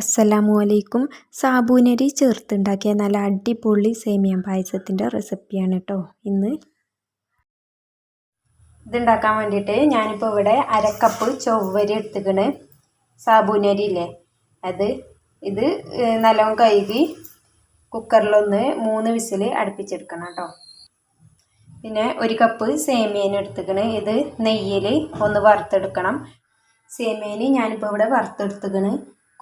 അസ്സലാമു അലൈക്കും. സാബൂനരി ചേർത്തുണ്ടാക്കിയ നല്ല അടിപൊളി സേമിയ പായസത്തിന്റെ റെസിപ്പിയാണ് കേട്ടോ ഇന്ന്. ഇതുണ്ടാക്കാൻ വേണ്ടിയിട്ട് ഞാനിപ്പോൾ ഇവിടെ അരക്കപ്പ് ചൊവ്വരി എടുത്തുക്കണ്. സാബൂനരി ഇല്ലേ അത് ഇത് നല്ലോണം കഴുകി കുക്കറിലൊന്ന് മൂന്ന് വിസിൽ അടുപ്പിച്ചെടുക്കണം കേട്ടോ പിന്നെ ഒരു കപ്പ് സേമിയന് എടുത്തുക്കണ്. ഇത് നെയ്യിൽ ഒന്ന് വറുത്തെടുക്കണം. സേമിയന് ഞാനിപ്പോൾ ഇവിടെ വറുത്തെടുത്തുക്കണ്.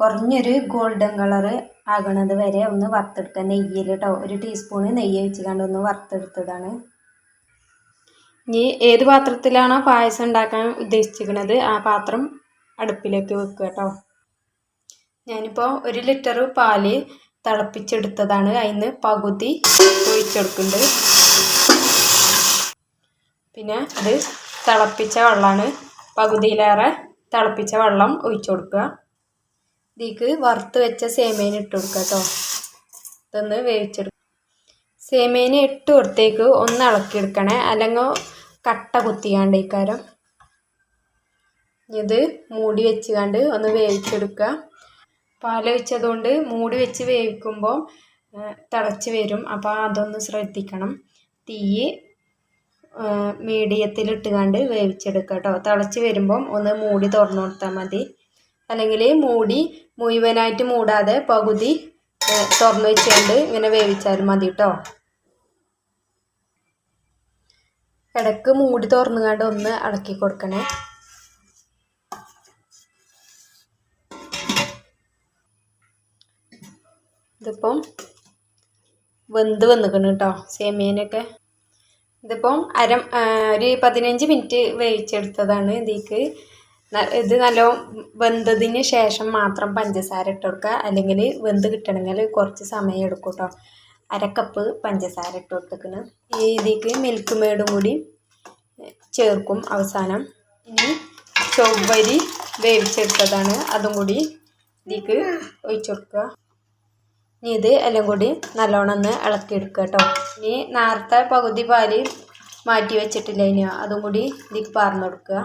കുറഞ്ഞൊരു ഗോൾഡൻ കളറ് ആകണത് വരെ ഒന്ന് വറുത്തെടുക്കുക. നെയ്യിൽ കേട്ടോ ഒരു ടീസ്പൂണ് നെയ്യ് വെച്ചുകൊണ്ട് ഒന്ന് വറുത്തെടുത്തതാണ്. ഇനി ഏത് പാത്രത്തിലാണോ പായസം ഉണ്ടാക്കാൻ ഉദ്ദേശിച്ചിരിക്കുന്നത് ആ പാത്രം അടുപ്പിലേക്ക് വെക്കുക കേട്ടോ. ഞാനിപ്പോൾ ഒരു ലിറ്റർ പാൽ തിളപ്പിച്ചെടുത്തതാണ്. അതിന് പകുതി ഒഴിച്ചെടുക്കുന്നുണ്ട്. പിന്നെ അത് തിളപ്പിച്ച വെള്ളമാണ്. പകുതിയിലേറെ തിളപ്പിച്ച വെള്ളം ഒഴിച്ചു കൊടുക്കുക. ഇതിലേക്ക് വറുത്ത് വെച്ച സേമേന ഇട്ട് കൊടുക്കുക കേട്ടോ ഇതൊന്ന് വേവിച്ചെടുക്കുക സേമേന ഇട്ട് കൊടുത്തേക്ക് ഒന്ന് ഇളക്കിയെടുക്കണേ അല്ലെങ്കിൽ കട്ട കുത്തിയാണ്ടേക്കാരം ഇത് മൂടി വെച്ച് കണ്ട് ഒന്ന് വേവിച്ചെടുക്കുക പാലൊഴിച്ചതുകൊണ്ട് മൂടി വെച്ച് വേവിക്കുമ്പോൾ തിളച്ച് വരും. അപ്പോൾ അതൊന്ന് ശ്രദ്ധിക്കണം. തീ മീഡിയത്തിലിട്ടുകൊണ്ട് വേവിച്ചെടുക്കുക കേട്ടോ തിളച്ച് വരുമ്പം ഒന്ന് മൂടി തുറന്നു കൊടുത്താൽ മതി. അല്ലെങ്കിൽ മൂടി മുഴുവനായിട്ട് മൂടാതെ പകുതി തുറന്നു വെച്ചുകൊണ്ട് ഇങ്ങനെ വേവിച്ചാലും മതി കേട്ടോ ഇടയ്ക്ക് മൂടി തുറന്നുകൊണ്ട് ഒന്ന് അടക്കി കൊടുക്കണേ. ഇതിപ്പം വെന്ത് വന്നിക്കണം കേട്ടോ സേമിയനൊക്കെ. ഇതിപ്പം അര ഒരു പതിനഞ്ച് മിനിറ്റ് വേവിച്ചെടുത്തതാണ് ഇതിലേക്ക് ഇത് നല്ല വെന്തതിന് ശേഷം മാത്രം പഞ്ചസാര ഇട്ട് കൊടുക്കുക അല്ലെങ്കിൽ വെന്ത് കിട്ടണമെങ്കിൽ കുറച്ച് സമയം എടുക്കും കേട്ടോ അര കപ്പ് പഞ്ചസാര ഇട്ട് കൊടുത്തേക്കണ്. ഈ ഇതിക്ക് മിൽക്ക് മേടും കൂടി ചേർക്കും അവസാനം. ഇനി ചൊവ്വരി വേവിച്ചെടുത്തതാണ്. അതും കൂടി ഇതിക്ക് ഒഴിച്ചു കൊടുക്കുക. ഇനി ഇത് എല്ലാം കൂടി നല്ലോണം ഒന്ന് ഇളക്കിയെടുക്കുക കേട്ടോ ഇനി നേരത്തെ പകുതി പാൽ മാറ്റി വെച്ചിട്ടില്ല ഇനി. അതും കൂടി ഇതിക്ക് പാർന്നു കൊടുക്കുക.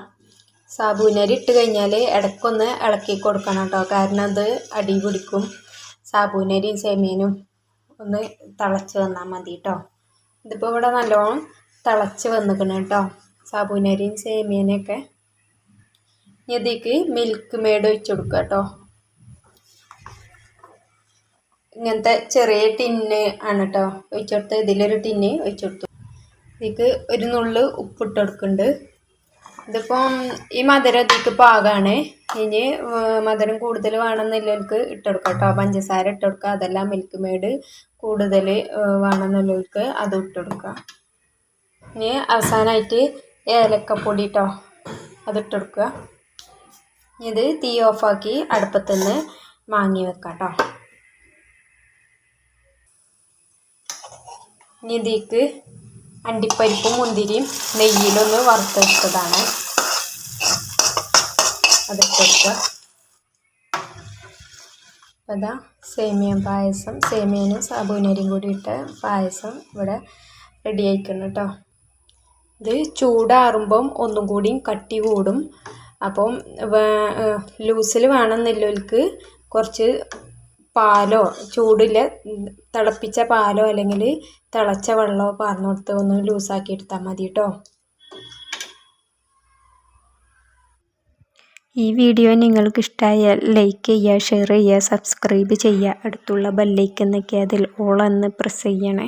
സാബൂനരി ഇട്ട് കഴിഞ്ഞാൽ ഇടയ്ക്കൊന്ന് ഇളക്കി കൊടുക്കണം കേട്ടോ കാരണം അത് അടി പിടിക്കും. സാബൂനരിയും സേമിയനും ഒന്ന് തിളച്ച് വന്നാൽ മതി കേട്ടോ ഇതിപ്പോൾ ഇവിടെ നല്ലോണം തിളച്ച് വന്നിക്കണം കേട്ടോ സാബൂനരിയും സേമിയനൊക്കെ ഇതിക്ക് മിൽക്ക് മേഡ് ഒഴിച്ചു കൊടുക്കുക കേട്ടോ ഇങ്ങനത്തെ ചെറിയ ടിന്ന് ആണ് കേട്ടോ ഒഴിച്ചു ഇതിലൊരു ടിന്ന് ഒഴിച്ചു കൊടുത്തു. ഇതിക്ക് ഒരു നുള്ളു ഉപ്പിട്ട് കൊടുക്കുന്നുണ്ട് ഇതിപ്പം ഈ മധുരം ഇതിക്ക് പാകമാണ് ഇനി മധുരം കൂടുതൽ വേണമെന്നുള്ളവർക്ക് ഇട്ടെടുക്കാം കേട്ടോ പഞ്ചസാര ഇട്ടെടുക്കുക അതെല്ലാം മിൽക്ക് മെയ്ഡ് കൂടുതൽ വേണമെന്നുള്ളവർക്ക് അത് ഇട്ടെടുക്കുക ഇനി അവസാനമായിട്ട് ഏലക്കപ്പൊടി കേട്ടോ അത് ഇട്ടെടുക്കുക ഇത് തീ ഓഫാക്കി അടുപ്പത്തുനിന്ന് വാങ്ങി വെക്കാം കേട്ടോ ഇനി ഇതിക്ക് അണ്ടിപ്പരിപ്പും മുന്തിരിയും നെയ്യിലൊന്ന് വറുത്തെടുത്തതാണ്. അതിട്ടെടുക്കുക അതാ സേമിയ പായസം. സേമിയനും സാബൂനരിയും കൂടി ഇട്ട് പായസം ഇവിടെ റെഡി ആയിക്കണം കേട്ടോ ഇത് ചൂടാറുമ്പം ഒന്നും കൂടിയും കട്ടി കൂടും. അപ്പം ലൂസിൽ വേണമെന്നില്ലവർക്ക് കുറച്ച് പാലോ ചൂടിൽ തിളപ്പിച്ച പാലോ അല്ലെങ്കിൽ തിളച്ച വെള്ളമോ പാർന്നു കൊടുത്ത് ഒന്ന് ലൂസാക്കി എടുത്താൽ മതി കേട്ടോ ഈ വീഡിയോ നിങ്ങൾക്ക് ഇഷ്ടമായാൽ ലൈക്ക് ചെയ്യുക ഷെയർ ചെയ്യുക സബ്സ്ക്രൈബ് ചെയ്യുക. അടുത്തുള്ള ബെല്ലൈക്കൻ നിൽക്കുക അതിൽ ഓൾ എന്ന് പ്രസ് ചെയ്യണേ.